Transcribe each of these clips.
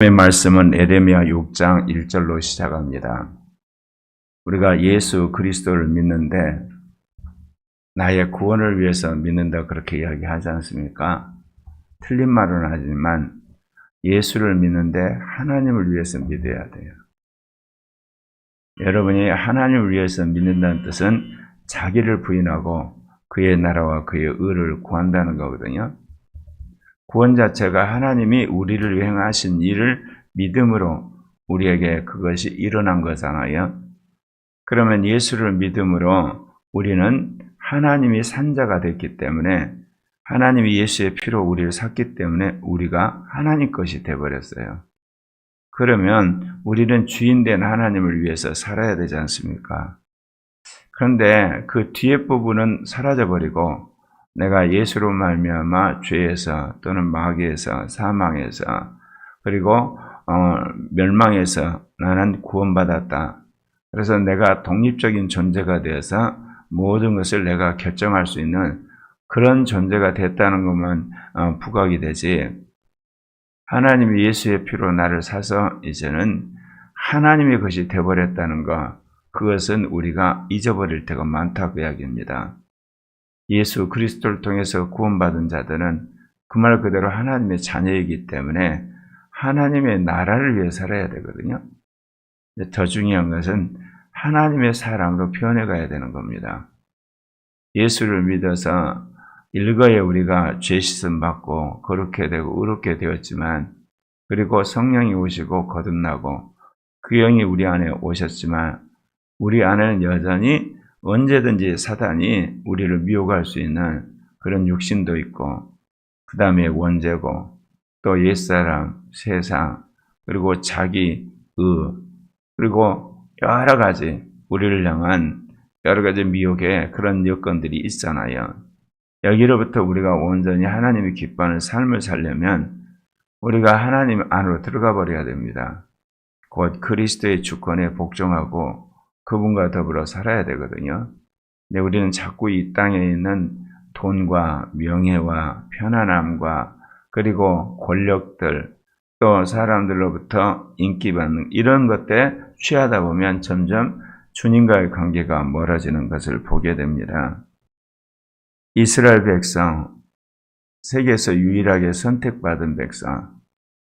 오늘의 말씀은 에레미야 6장 1절로 시작합니다. 우리가 예수 그리스도를 믿는데 나의 구원을 위해서 믿는다 그렇게 이야기하지 않습니까? 틀린 말은 하지만 예수를 믿는데 하나님을 위해서 믿어야 돼요. 여러분이 하나님을 위해서 믿는다는 뜻은 자기를 부인하고 그의 나라와 그의 의를 구한다는 거거든요. 구원 자체가 하나님이 우리를 위해 하신 일을 믿음으로 우리에게 그것이 일어난 거잖아요. 그러면 예수를 믿음으로 우리는 하나님이 산자가 됐기 때문에 하나님이 예수의 피로 우리를 샀기 때문에 우리가 하나님 것이 되어버렸어요. 그러면 우리는 주인된 하나님을 위해서 살아야 되지 않습니까? 그런데 그 뒤에 부분은 사라져버리고 내가 예수로 말미암아 죄에서 또는 마귀에서 사망에서 그리고 어, 멸망에서 나는 구원받았다. 그래서 내가 독립적인 존재가 되어서 모든 것을 내가 결정할 수 있는 그런 존재가 됐다는 것만 어, 부각이 되지. 하나님이 예수의 피로 나를 사서 이제는 하나님의 것이 되어버렸다는 것, 그것은 우리가 잊어버릴 때가 많다고 이야기합니다. 예수 그리스도를 통해서 구원받은 자들은 그 말 그대로 하나님의 자녀이기 때문에 하나님의 나라를 위해 살아야 되거든요. 더 중요한 것은 하나님의 사람으로 변해 가야 되는 겁니다. 예수를 믿어서 일거에 우리가 죄 씻음 받고 거룩게 되고 의롭게 되었지만 그리고 성령이 오시고 거듭나고 그 영이 우리 안에 오셨지만 우리 안에는 여전히 언제든지 사단이 우리를 미혹할 수 있는 그런 육신도 있고 그 다음에 원죄고 또 옛사람, 세상 그리고 자기 의 그리고 여러 가지 우리를 향한 여러 가지 미혹의 그런 여건들이 있잖아요. 여기로부터 우리가 온전히 하나님의 기뻐하는 삶을 살려면 우리가 하나님 안으로 들어가 버려야 됩니다. 곧 그리스도의 주권에 복종하고 그분과 더불어 살아야 되거든요. 근데 우리는 자꾸 이 땅에 있는 돈과 명예와 편안함과 그리고 권력들 또 사람들로부터 인기받는 이런 것들에 취하다 보면 점점 주님과의 관계가 멀어지는 것을 보게 됩니다. 이스라엘 백성, 세계에서 유일하게 선택받은 백성,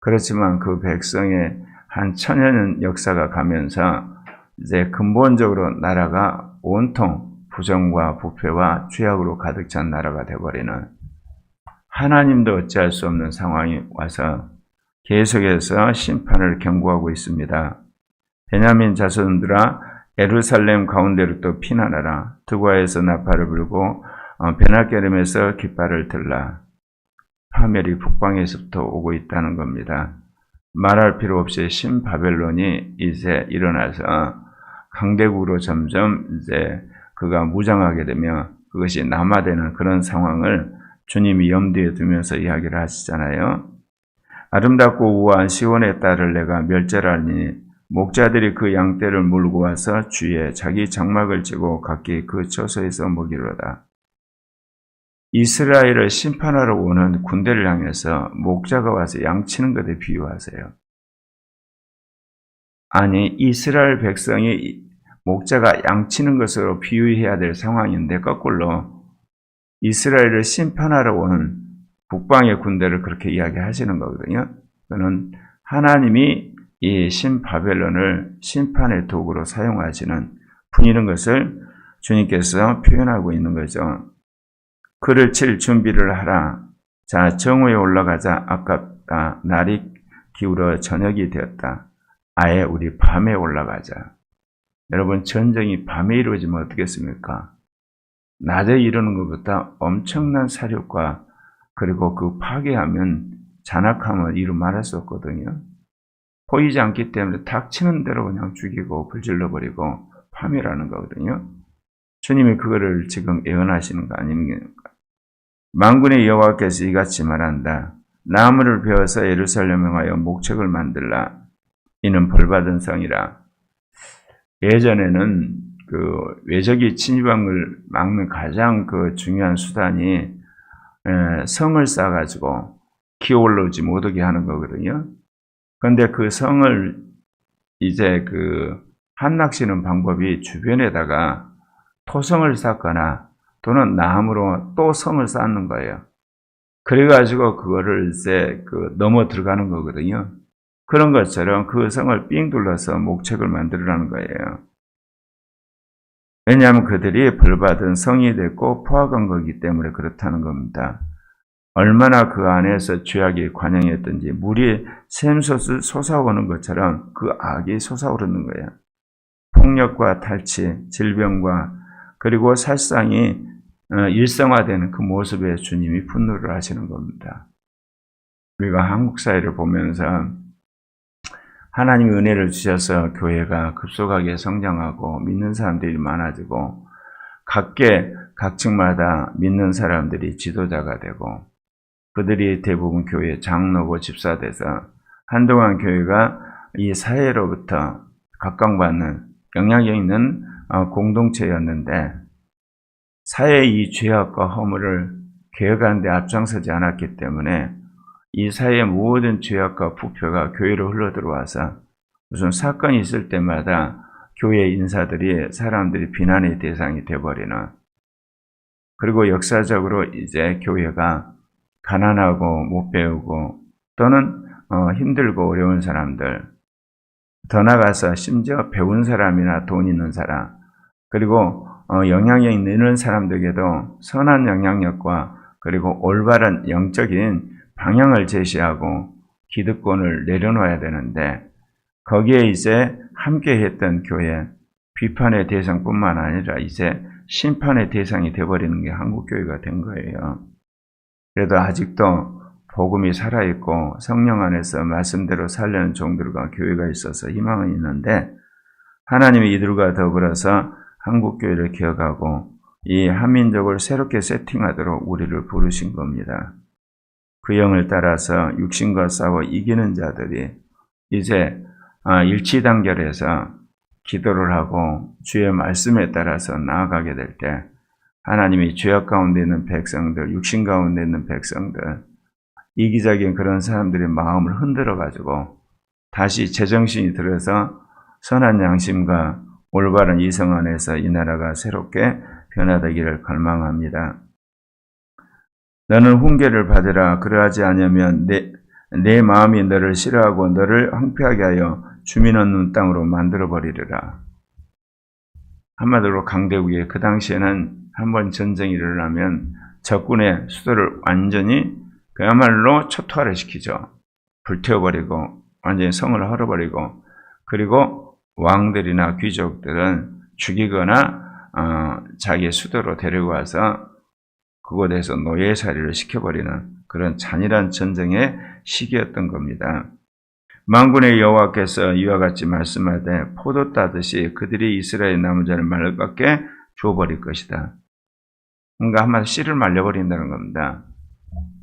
그렇지만 그 백성의 한 천여 년 역사가 가면서 이제 근본적으로 나라가 온통 부정과 부패와 죄악으로 가득 찬 나라가 되어버리는 하나님도 어찌할 수 없는 상황이 와서 계속해서 심판을 경고하고 있습니다. 베냐민 자손들아 에루살렘 가운데로 또 피난하라. 두과에서 나팔을 불고 어, 베나게름에서 깃발을 들라. 파멸이 북방에서부터 오고 있다는 겁니다. 말할 필요 없이 신바벨론이 이제 일어나서 강대국으로 점점 이제 그가 무장하게 되며 그것이 남하되는 그런 상황을 주님이 염두에 두면서 이야기를 하시잖아요. 아름답고 우아한 시온의 딸을 내가 멸절하니 목자들이 그 양떼를 물고 와서 주에 자기 장막을 찌고 각기 그 처소에서 먹이로다. 이스라엘을 심판하러 오는 군대를 향해서 목자가 와서 양치는 것에 비유하세요. 아니 이스라엘 백성이 목자가 양치는 것으로 비유해야 될 상황인데 거꾸로 이스라엘을 심판하러 오는 북방의 군대를 그렇게 이야기하시는 거거든요. 그는 하나님이 이 신바벨론을 심판의 도구로 사용하시는 분이는 것을 주님께서 표현하고 있는 거죠. 그를 칠 준비를 하라. 자, 정오에 올라가자. 아깝다. 날이 기울어 저녁이 되었다. 아예 우리 밤에 올라가자. 여러분, 전쟁이 밤에 이루어지면 어떻겠습니까? 낮에 이루는 것보다 엄청난 사력과 그리고 그 파괴하면 잔악함을 이루 말할 수 없거든요. 보이지 않기 때문에 닥치는 대로 그냥 죽이고 불질러버리고 파멸하는 거거든요. 주님이 그거를 지금 예언하시는 거 아닙니까? 만군의 여호와께서 이같이 말한다. 나무를 베어서 예루살렘에 하여 목책을 만들라. 이는 벌받은 성이라. 예전에는 그 외적이 침입함을 막는 가장 그 중요한 수단이 성을 쌓아가지고 기어 올라오지 못하게 하는 거거든요. 그런데 그 성을 이제 그 한낚시는 방법이 주변에다가 토성을 쌓거나 또는 나무로 또 성을 쌓는 거예요. 그래가지고 그거를 이제 그 넘어 들어가는 거거든요. 그런 것처럼 그 성을 삥 둘러서 목책을 만들어라는 거예요. 왜냐하면 그들이 벌받은 성이 됐고 포악한 거기 때문에 그렇다는 겁니다. 얼마나 그 안에서 죄악이 관영했든지 물이 샘솟을 솟아오는 것처럼 그 악이 솟아오르는 거예요. 폭력과 탈취, 질병과 그리고 살상이 어, 일상화되는 그 모습에 주님이 분노를 하시는 겁니다. 우리가 한국 사회를 보면서 하나님의 은혜를 주셔서 교회가 급속하게 성장하고 믿는 사람들이 많아지고 각계 각층마다 믿는 사람들이 지도자가 되고 그들이 대부분 교회 장로고 집사 돼서 한동안 교회가 이 사회로부터 각광받는 영향력 있는 어, 공동체였는데 사회의 이 죄악과 허물을 개혁하는 데 앞장서지 않았기 때문에 이 사회의 모든 죄악과 부표가 교회로 흘러들어와서 무슨 사건이 있을 때마다 교회 인사들이 사람들이 비난의 대상이 되어버리는 그리고 역사적으로 이제 교회가 가난하고 못 배우고 또는 어, 힘들고 어려운 사람들 더 나가서 심지어 배운 사람이나 돈 있는 사람 그리고 어, 영향력 있는 사람들에게도 선한 영향력과 그리고 올바른 영적인 방향을 제시하고 기득권을 내려놓아야 되는데 거기에 이제 함께 했던 교회 비판의 대상뿐만 아니라 이제 심판의 대상이 되어버리는 게 한국교회가 된 거예요. 그래도 아직도 복음이 살아있고 성령 안에서 말씀대로 살려는 종들과 교회가 있어서 희망은 있는데 하나님이 이들과 더불어서 한국교회를 기억하고 이 한민족을 새롭게 세팅하도록 우리를 부르신 겁니다. 그 영을 따라서 육신과 싸워 이기는 자들이 이제 아, 일치단결해서 기도를 하고 주의 말씀에 따라서 나아가게 될 때 하나님이 죄악 가운데 있는 백성들, 육신 가운데 있는 백성들, 이기적인 그런 사람들의 마음을 흔들어 가지고 다시 제정신이 들어서 선한 양심과 올바른 이성 안에서 이 나라가 새롭게 변화되기를 갈망합니다. 너는 훈계를 받으라 그러하지 않으면 내, 내 마음이 너를 싫어하고 너를 황폐하게 하여 주민 없는 땅으로 만들어 버리리라. 한마디로 강대국에 그 당시에는 한번 전쟁이 일어나면 적군의 수도를 완전히 그야말로 초토화를 시키죠. 불태워버리고 완전히 성을 헐어버리고 그리고 왕들이나 귀족들은 죽이거나 어, 자기의 수도로 데리고 와서 그곳에서 노예살이를 시켜버리는 그런 잔인한 전쟁의 시기였던 겁니다. 망군의 여호와께서 이와 같이 말씀하되 포도 따듯이 그들이 이스라엘 남은 자를 말갛게 주어버릴 것이다. 뭔가 한마디 씨를 말려버린다는 겁니다.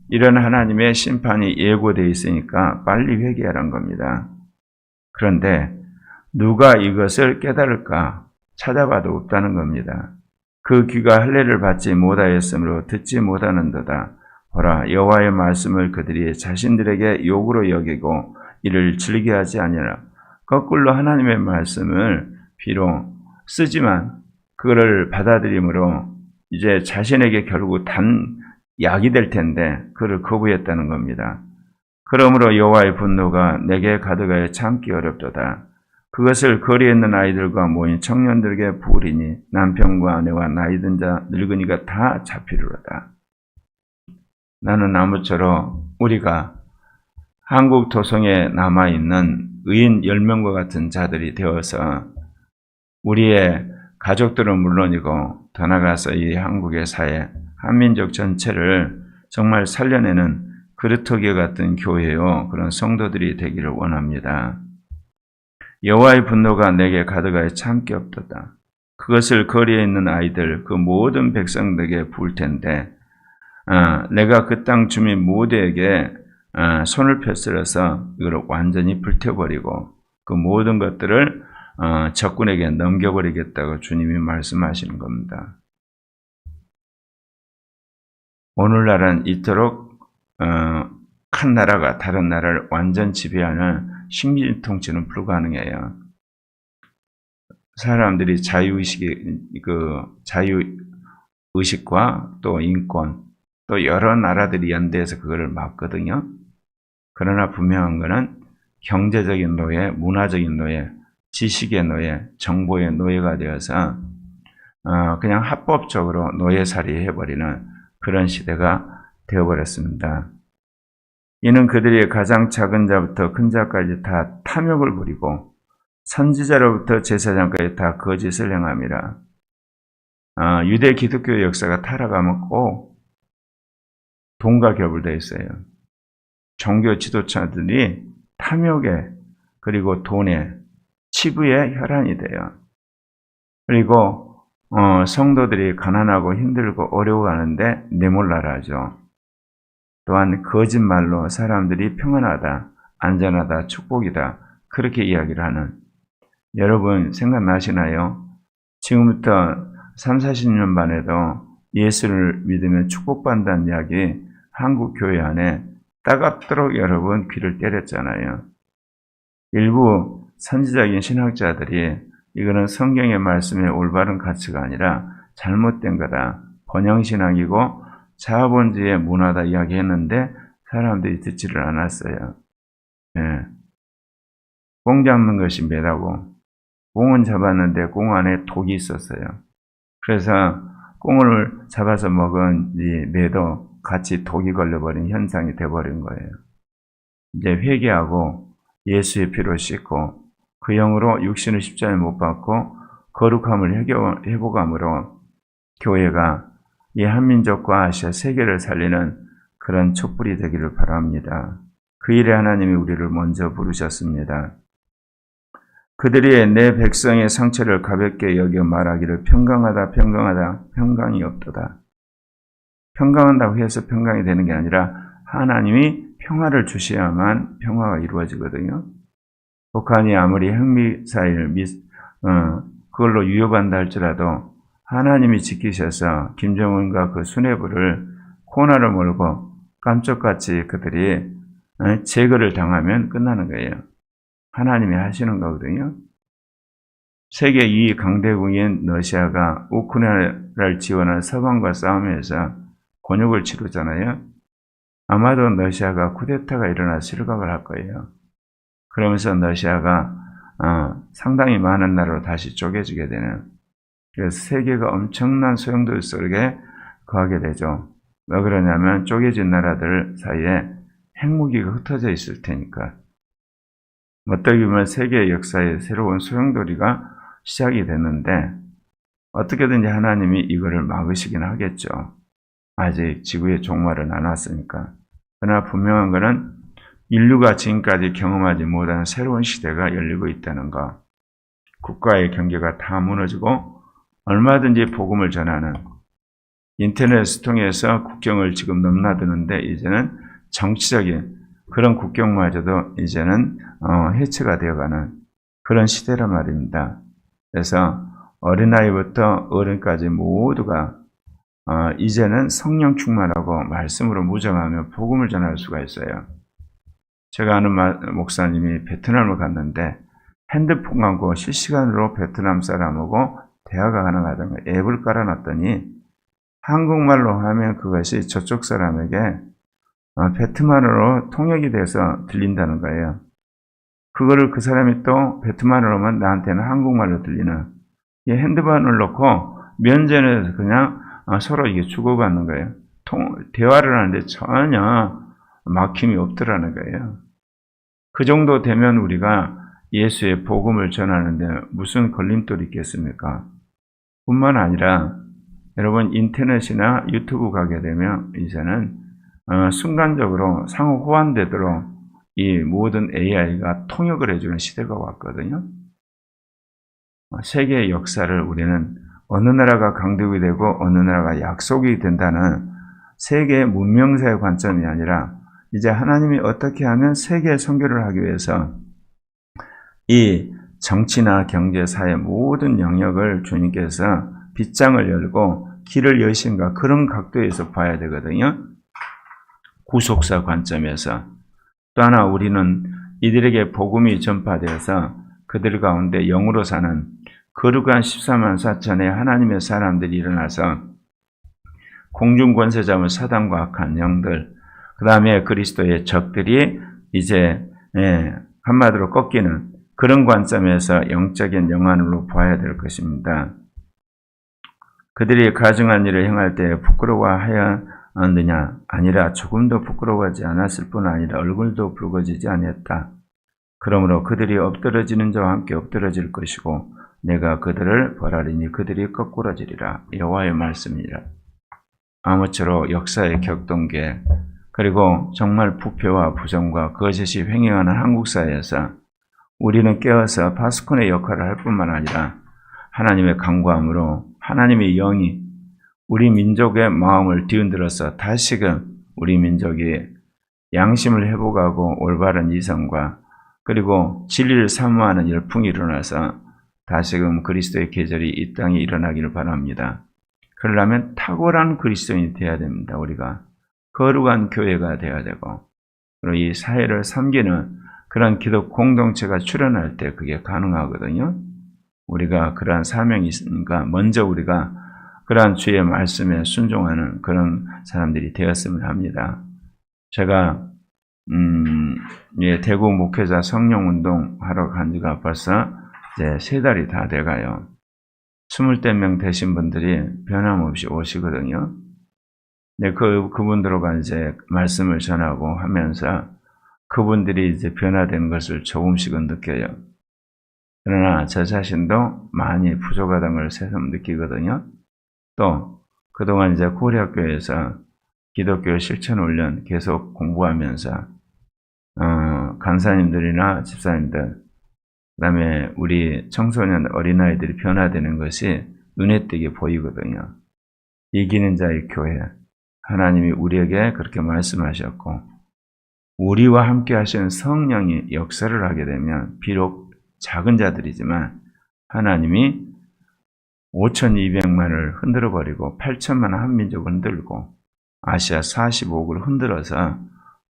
이런 하나님의 심판이 예고되어 있으니까 빨리 회개하라는 겁니다. 그런데 누가 이것을 깨달을까 찾아봐도 없다는 겁니다. 그 귀가 할례를 받지 못하였으므로 듣지 못하는도다. 보라 여호와의 말씀을 그들이 자신들에게 욕으로 여기고 이를 즐겨하지 아니라 거꾸로 하나님의 말씀을 비록 쓰지만 그거를 받아들임으로 이제 자신에게 결국 단 약이 될 텐데 그를 거부했다는 겁니다. 그러므로 여호와의 분노가 내게 가득하여 참기 어렵도다. 그것을 거리에 있는 아이들과 모인 청년들에게 부으리니 남편과 아내와 나이든 자 늙은이가 다 잡히리로다. 나는 나무처럼 우리가 한국 도성에 남아있는 의인 10명과 같은 자들이 되어서 우리의 가족들은 물론이고 더 나아가서 이 한국의 사회, 한민족 전체를 정말 살려내는 그르토기와 같은 교회요 그런 성도들이 되기를 원합니다. 여호와의 분노가 내게 가득하여 참기 없도다. 그것을 거리에 있는 아이들 그 모든 백성들에게 부을 텐데 어, 내가 그 땅 주민 모두에게 어, 손을 펴들어서 이걸 완전히 불태워버리고 그 모든 것들을 어, 적군에게 넘겨버리겠다고 주님이 말씀하시는 겁니다. 오늘날은 이토록 어, 큰 나라가 다른 나라를 완전 지배하는 식민 통치는 불가능해요. 사람들이 자유의식이, 그, 자유의식과 또 인권, 또 여러 나라들이 연대해서 그거를 막거든요. 그러나 분명한 것은 경제적인 노예, 문화적인 노예, 지식의 노예, 정보의 노예가 되어서 어, 그냥 합법적으로 노예살이 해버리는 그런 시대가 되어버렸습니다. 이는 그들이 가장 작은 자부터 큰 자까지 다 탐욕을 부리고 선지자로부터 제사장까지 다 거짓을 행함이라. 아, 유대 기독교 역사가 타락하면 꼭 돈과 겹을되어 있어요. 종교 지도자들이 탐욕에 그리고 돈에 치부에 혈안이 돼요. 그리고 어, 성도들이 가난하고 힘들고 어려워하는데 내몰라라 하죠. 또한 거짓말로 사람들이 평안하다, 안전하다, 축복이다 그렇게 이야기를 하는 여러분 생각나시나요? 지금부터 3, 40년 만에도 예수를 믿으면 축복받는다는 이야기 한국 교회 안에 따갑도록 여러분 귀를 때렸잖아요. 일부 선지적인 신학자들이 이거는 성경의 말씀의 올바른 가치가 아니라 잘못된 거다. 번영신학이고 자본주의 문화다 이야기했는데 사람들이 듣지를 않았어요. 예. 꽁 잡는 것이 매라고. 꽁은 잡았는데 꽁 안에 독이 있었어요. 그래서 꽁을 잡아서 먹은 이 매도 같이 독이 걸려버린 현상이 돼버린 거예요. 이제 회개하고 예수의 피로 씻고 그 영으로 육신의 십자에 못 받고 거룩함을 회복함으로 교회가 이 한민족과 아시아 세계를 살리는 그런 촛불이 되기를 바랍니다. 그 일에 하나님이 우리를 먼저 부르셨습니다. 그들이 내 백성의 상처를 가볍게 여겨 말하기를 평강하다 평강하다 평강이 없도다. 평강한다고 해서 평강이 되는 게 아니라 하나님이 평화를 주셔야만 평화가 이루어지거든요. 북한이 아무리 핵미사일 미, 어, 그걸로 위협한다 할지라도 하나님이 지키셔서 김정은과 그 수뇌부를 코너를 몰고 깜짝같이 그들이 어, 제거를 당하면 끝나는 거예요. 하나님이 하시는 거거든요. 세계 2위 강대국인 러시아가 우크라이나를 지원한 서방과 싸움에서 곤욕을 치르잖아요. 아마도 러시아가 쿠데타가 일어나 실각을 할 거예요. 그러면서 러시아가 어, 상당히 많은 나라로 다시 쪼개지게 되는 그래서 세계가 엄청난 소용돌이 속에 거하게 되죠. 왜 그러냐면 쪼개진 나라들 사이에 핵무기가 흩어져 있을 테니까. 어떻게 보면 세계 역사의 새로운 소용돌이가 시작이 됐는데 어떻게든지 하나님이 이거를 막으시긴 하겠죠. 아직 지구의 종말은 안 왔으니까. 그러나 분명한 것은 인류가 지금까지 경험하지 못한 새로운 시대가 열리고 있다는 것. 국가의 경계가 다 무너지고 얼마든지 복음을 전하는 인터넷을 통해서 국경을 지금 넘나드는데 이제는 정치적인 그런 국경마저도 이제는 어, 해체가 되어가는 그런 시대란 말입니다. 그래서 어린아이부터 어른까지 모두가 어, 이제는 성령 충만하고 말씀으로 무정하며 복음을 전할 수가 있어요. 제가 아는 목사님이 베트남을 갔는데 핸드폰 광고 실시간으로 베트남 사람하고 대화가 가능하다는 거 앱을 깔아놨더니 한국말로 하면 그것이 저쪽 사람에게 어, 베트남어로 통역이 돼서 들린다는 거예요. 그거를 그 사람이 또 하면 나한테는 한국말로 들리는 이 핸드폰을 놓고 면전에서 그냥 어, 서로 이게 주고받는 거예요. 통, 대화를 하는데 전혀 막힘이 없더라는 거예요. 그 정도 되면 우리가 예수의 복음을 전하는데 무슨 걸림돌이 있겠습니까? 뿐만 아니라 여러분 인터넷이나 유튜브 가게 되면 이제는 어, 순간적으로 상호 호환되도록 이 모든 AI가 통역을 해주는 시대가 왔거든요. 어, 세계의 역사를 우리는 어느 나라가 강국이 되고 어느 나라가 약속이 된다는 세계 문명사의 관점이 아니라 이제 하나님이 어떻게 하면 세계 선교를 하기 위해서 이 정치나 경제, 사회 모든 영역을 주님께서 빗장을 열고 길을 여신가 그런 각도에서 봐야 되거든요. 구속사 관점에서 또 하나 우리는 이들에게 복음이 전파되어서 그들 가운데 영으로 사는 거룩한 14만 4천의 하나님의 사람들이 일어나서 공중 권세 잡은 사단과 악한 영들, 그 다음에 그리스도의 적들이 이제 예, 한마디로 꺾이는 그런 관점에서 영적인 영안으로 보아야 될 것입니다. 그들이 가증한 일을 행할 때 부끄러워하였느냐? 아니라 조금도 부끄러워하지 않았을 뿐 아니라 얼굴도 붉어지지 아니했다. 그러므로 그들이 엎드러지는 자와 함께 엎드러질 것이고 내가 그들을 벌하리니 그들이 거꾸러지리라. 여호와의 말씀이라. 아무쪼록 역사의 격동계 그리고 정말 부패와 부정과 거짓이 횡행하는 한국 사회에서 우리는 깨어서 파스콘의 역할을 할 뿐만 아니라 하나님의 강구함으로 하나님의 영이 우리 민족의 마음을 뒤흔들어서 다시금 우리 민족이 양심을 회복하고 올바른 이성과 그리고 진리를 사모하는 열풍이 일어나서 다시금 그리스도의 계절이 이 땅에 일어나기를 바랍니다. 그러려면 탁월한 그리스도인이 되어야 됩니다. 우리가 거룩한 교회가 되어야 되고 그리고 이 사회를 섬기는 그런 기독 공동체가 출현할 때 그게 가능하거든요. 우리가 그러한 사명이 있으니까 먼저 우리가 그러한 주의 말씀에 순종하는 그런 사람들이 되었으면 합니다. 제가 음, 예, 대구 목회자 성령 운동 하러 간 지가 벌써 이제 세 달이 다 돼가요. 스물 명 되신 분들이 변함없이 오시거든요. 네, 그, 그분들과 이제 말씀을 전하고 하면서 그분들이 이제 변화된 것을 조금씩은 느껴요. 그러나 저 자신도 많이 부족하다는 걸 새삼 느끼거든요. 또, 그동안 이제 고려학교에서 기독교 실천 훈련 계속 공부하면서, 어, 간사님들이나 집사님들, 그 다음에 우리 청소년 어린아이들이 변화되는 것이 눈에 띄게 보이거든요. 이기는 자의 교회. 하나님이 우리에게 그렇게 말씀하셨고, 우리와 함께 하시는 성령이 역사를 하게 되면, 비록 작은 자들이지만, 하나님이 5,200만을 흔들어 버리고, 8천만 한 민족을 흔들고, 아시아 45억을 흔들어서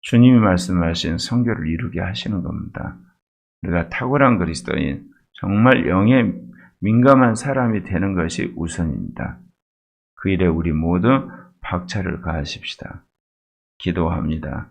주님이 말씀하신 성교를 이루게 하시는 겁니다. 우리가 탁월한 그리스도인, 정말 영에 민감한 사람이 되는 것이 우선입니다. 그 일에 우리 모두 박차를 가하십시다. 기도합니다.